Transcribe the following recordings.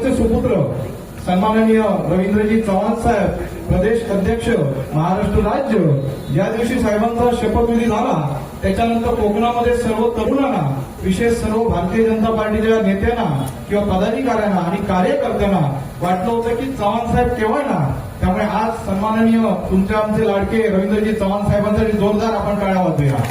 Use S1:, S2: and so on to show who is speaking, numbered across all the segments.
S1: चे सुपुत्र सन्माननीय रवींद्रजी चव्हाण साहेब प्रदेश अध्यक्ष महाराष्ट्र राज्य. ज्या दिवशी साहेबांचा शपथविधी झाला. त्याच्यानंतर कोकणामध्ये सर्व तरुणांना विशेष सर्व भारतीय जनता पार्टीच्या नेत्यांना किंवा पदाधिकाऱ्यांना आणि कार्यकर्त्यांना वाटलं होतं की चव्हाण साहेब केव्हा ना? त्यामुळे आज सन्माननीय तुमच्या आमचे लाडके रवींद्रजी चव्हाण साहेबांसाठी जोरदार आपण टाळ्या वाजूया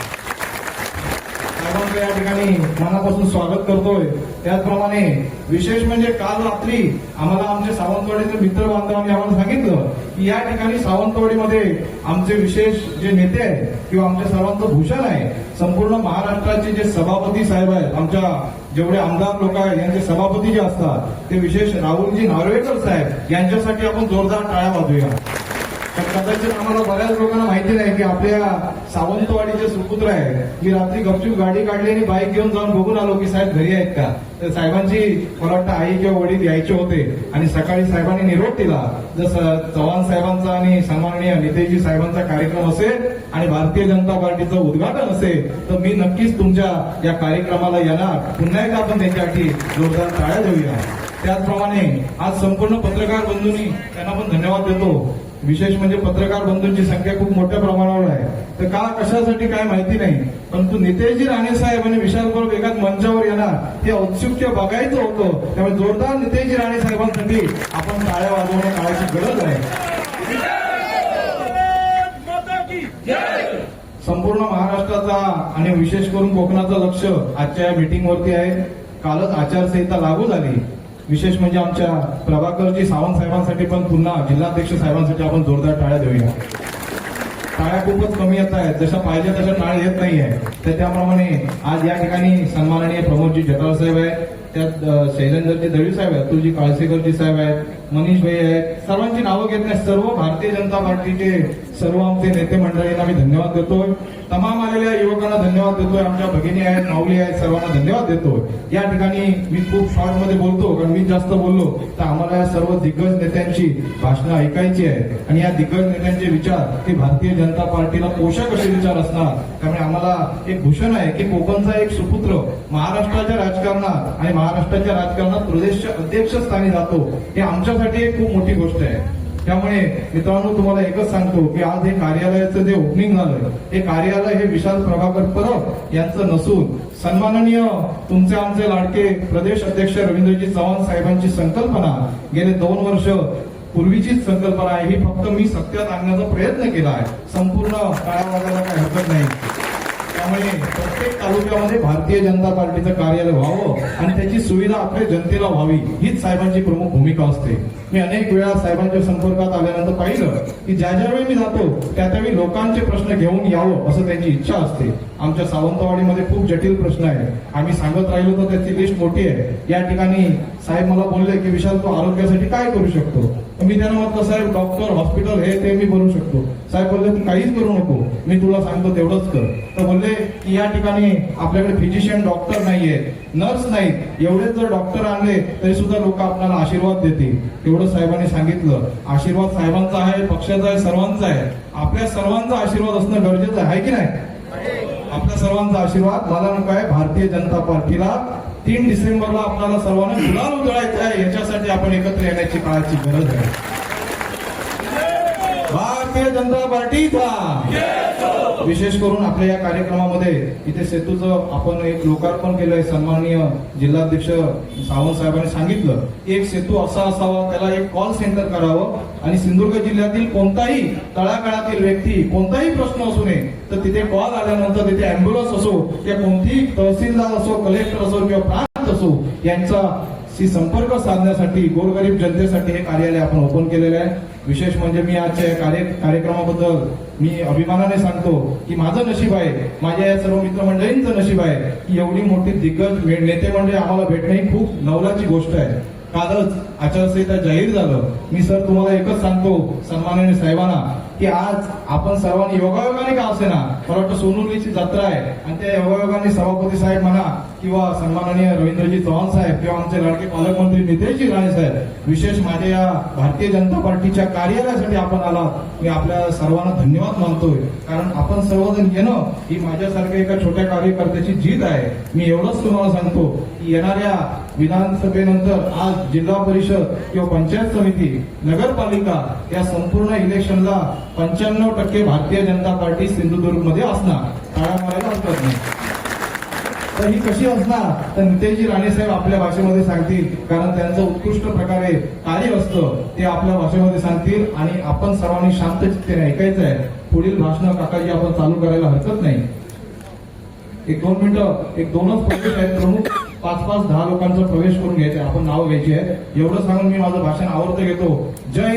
S1: सर्वांचं या ठिकाणी मनापासून स्वागत करतोय. त्याचप्रमाणे विशेष म्हणजे काल रात्री आम्हाला आमच्या सावंतवाडीचे मित्र बांधवांनी आम्हाला सांगितलं की या ठिकाणी सावंतवाडीमध्ये आमचे विशेष जे नेते आहेत किंवा आमच्या सर्वांचं भूषण आहे संपूर्ण महाराष्ट्राचे जे सभापती साहेब आहेत आमच्या जेवढे आमदार लोक आहेत यांचे सभापती जे असतात ते विशेष राहुलजी नार्वेकर साहेब यांच्यासाठी आपण जोरदार टाळ्या वाजूया कदाचित आम्हाला बऱ्याच लोकांना माहिती नाही की आपल्या सावंतवाडीचे सुपुत्र आहे. मी रात्री गपचूप गाडी काढली आणि बाईक घेऊन जाऊन बघून आलो की साहेब घरी आहेत का? तर साहेबांची मला वाटतं आई किंवा वडील यायचे होते आणि सकाळी साहेबांनी निरोप दिला. जसं चव्हाण साहेबांचा आणि सन्माननीय नितेशजी साहेबांचा कार्यक्रम असेल आणि भारतीय जनता पार्टीचं उद्घाटन असेल तर मी नक्कीच तुमच्या या कार्यक्रमाला येणार. पुन्हा एकदा आपण त्यांच्यासाठी जोरदार टाळ्या देऊया. त्याचप्रमाणे आज संपूर्ण पत्रकार बंधूंनी त्यांना पण धन्यवाद देतो. विशेष म्हणजे पत्रकार बंधूंची संख्या खूप मोठ्या प्रमाणावर आहे. तर का कशासाठी काय माहिती नाही परंतु नितेशजी राणे साहेब आणि विशाल गोळ एकाच मंचावर येणार हे औत्सुक्य बघायचं होतं. त्यामुळे जोरदार नितेशजी राणे साहेबांसाठी आपण टाळ्या वाजवणे काळाची गरज आहे. संपूर्ण महाराष्ट्राचा आणि विशेष करून कोकणाचं लक्ष आजच्या या मिटिंगवरती आहे. कालच आचारसंहिता लागू झाली. विशेष म्हणजे आमच्या प्रभाकरजी सावंत साहेबांसाठी पण पुन्हा जिल्हाध्यक्ष साहेबांसाठी आपण जोरदार टाळ्या देऊया. टाळ्या खूपच कमी येत आहेत. जशा पाहिजे तशा टाळ्या येत नाहीये. तर त्याप्रमाणे आज या ठिकाणी सन्माननीय प्रमोदजी जटाळ साहेब आहेत. त्यात शैलेंद्रजी दळवी साहेब आहेत. तुझी काळसेकरजी साहेब आहेत. मनीष भाई आहेत. सर्वांची नावं घेत नाही सर्व भारतीय जनता पार्टीचे सर्व आमचे नेते मंडळींना मी धन्यवाद देतोय. तमाम आलेल्या युवकांना धन्यवाद देतोय. आमच्या भगिनी आहेत माऊली आहेत सर्वांना धन्यवाद देतोय. या ठिकाणी मी खूप शॉर्टमध्ये बोलतो कारण मी जास्त बोललो तर आम्हाला या सर्व दिग्गज नेत्यांची भाषणं ऐकायची आहेत. आणि या दिग्गज नेत्यांचे विचार हे भारतीय जनता पार्टीला पोषक असे विचार असणार. त्यामुळे आम्हाला एक भूषण आहे की कोकणचा एक सुपुत्र. महाराष्ट्राच्या राजकारणात आणि महाराष्ट्राच्या राजकारणात प्रदेशच्या अध्यक्षस्थानी जातो हे आमच्यासाठी एक खूप मोठी गोष्ट आहे. त्यामुळे मित्रांनो तुम्हाला एकच सांगतो की आज हे कार्यालयाचं जे ओपनिंग झालं हे कार्यालय हे विशाल प्रभाकर परब यांचं नसून सन्माननीय तुमचे आमचे लाडके प्रदेश अध्यक्ष रवींद्रजी चव्हाण साहेबांची संकल्पना गेले दोन वर्ष पूर्वीचीच संकल्पना आहे. ही फक्त मी सत्यात आणण्याचा प्रयत्न केला आहे. संपूर्ण काळा वागायला काही हरकत नाही. त्यामुळे प्रत्येक तालुक्यामध्ये भारतीय जनता पार्टीचं कार्यालय व्हावं आणि त्याची सुविधा आपल्या जनतेला व्हावी हीच साहेबांची प्रमुख भूमिका असते. मी अनेक वेळा साहेबांच्या संपर्कात आल्यानंतर पाहिलं की ज्या ज्या वेळी मी जातो त्या त्यावेळी लोकांचे प्रश्न घेऊन यावं असं त्यांची इच्छा असते. आमच्या सावंतवाडीमध्ये खूप जटिल प्रश्न आहे आम्ही सांगत राहिलो तर त्याची लिस्ट मोठी आहे. या ठिकाणी साहेब मला बोलले की विशाल तू आरोग्यासाठी काय करू शकतो? मी त्यांना म्हटलं साहेब डॉक्टर हॉस्पिटल हे ते मी बनवू शकतो. साहेब बोलले तू काहीच करू नको. मी तुला सांगतो तेवढंच कर. तर बोलले की या ठिकाणी आपल्याकडे फिजिशियन डॉक्टर नाहीये. नर्स नाहीत. एवढेच जर डॉक्टर आणले तरी सुद्धा लोक आपल्याला आशीर्वाद देतील. एवढं साहेबांनी सांगितलं. आशीर्वाद साहेबांचा आहे पक्षाचा आहे सर्वांचा आहे. आपल्या सर्वांचा आशीर्वाद असणं गरजेचं आहे की नाही? आपल्या सर्वांचा आशीर्वाद मला नको आहे भारतीय जनता पार्टीला तीन डिसेंबरला आपल्याला सर्वांना गुलाल उधळायचा आहे. याच्यासाठी आपण एकत्र येण्याची काळाची गरज आहे. भारतीय जनता पार्टीचा विशेष करून आपल्या या कार्यक्रमामध्ये इथे सेतूचं आपण एक लोकार्पण केलंय सन्माननीय जिल्हाध्यक्ष सावंत साहेबांनी सांगितलं एक सेतू असा असावा त्याला एक कॉल सेंटर करावं आणि सिंधुदुर्ग जिल्ह्यातील कोणताही तळागाळातील व्यक्ती कोणताही प्रश्न असू नये तर तिथे कॉल आल्यानंतर तिथे अँब्युलन्स असो किंवा कोणतीही तहसीलदार असो कलेक्टर असो किंवा प्रांत असो यांचा शी संपर्क साधण्यासाठी गोरगरीब जनतेसाठी हे कार्यालय आपण ओपन केलेलं आहे. विशेष म्हणजे मी आजच्या कार्य कार्यक्रमाबद्दल मी अभिमानाने सांगतो की माझं नशीब आहे माझ्या या सर्व मित्रमंडळींचं नशीब आहे की एवढी मोठी दिग्गज नेते म्हणजे आम्हाला भेटणे ही खूप नवलाची गोष्ट आहे. कालच आचारसंहिता जाहीर झालं. मी सर तुम्हाला एकच सांगतो सन्माननीय साहेबांना की आज आपण सर्वांनी योगायोगाने का असेना? मला वाटतं सोनुलीची जत्रा आहे. आणि त्या योगायोगाने सभापती साहेब म्हणा किंवा सन्माननीय रवींद्रजी चव्हाण साहेब किंवा आमचे लाडके पालकमंत्री नितेशजी राणे साहेब विशेष माझ्या या भारतीय जनता पार्टीच्या कार्यालयासाठी आपण आलात. मी आपल्या सर्वांना धन्यवाद मानतोय. कारण आपण सर्वजण येणं ही माझ्यासारख्या एका छोट्या कार्यकर्त्याची जीत आहे. मी एवढंच तुम्हाला सांगतो की येणाऱ्या विधानसभेनंतर आज जिल्हा परिषद किंवा पंचायत समिती नगरपालिका या संपूर्ण इलेक्शनला पंच्याण्णव टक्के भारतीय जनता पार्टी सिंधुदुर्गमध्ये असणार. टाळ्या मारायला हरकत नाही. तर ही कशी असणार? तर नितेशजी राणेसाहेब आपल्या भाषेमध्ये सांगतील कारण त्यांचं उत्कृष्ट प्रकारे कार्य असतं ते आपल्या भाषेमध्ये सांगतील आणि आपण सर्वांनी शांत चित्तेने ऐकायचं आहे. पुढील भाषण काकाजी आपण चालू करायला हरकत नाही. एक दोन मिनिटं एक दोनच आहेत प्रमुख. पाच पाच दहा लोकांचा प्रवेश करून घ्यायचा आपण नाव घ्यायची आहे एवढं सांगून मी माझं भाषण आवडतं घेतो. जय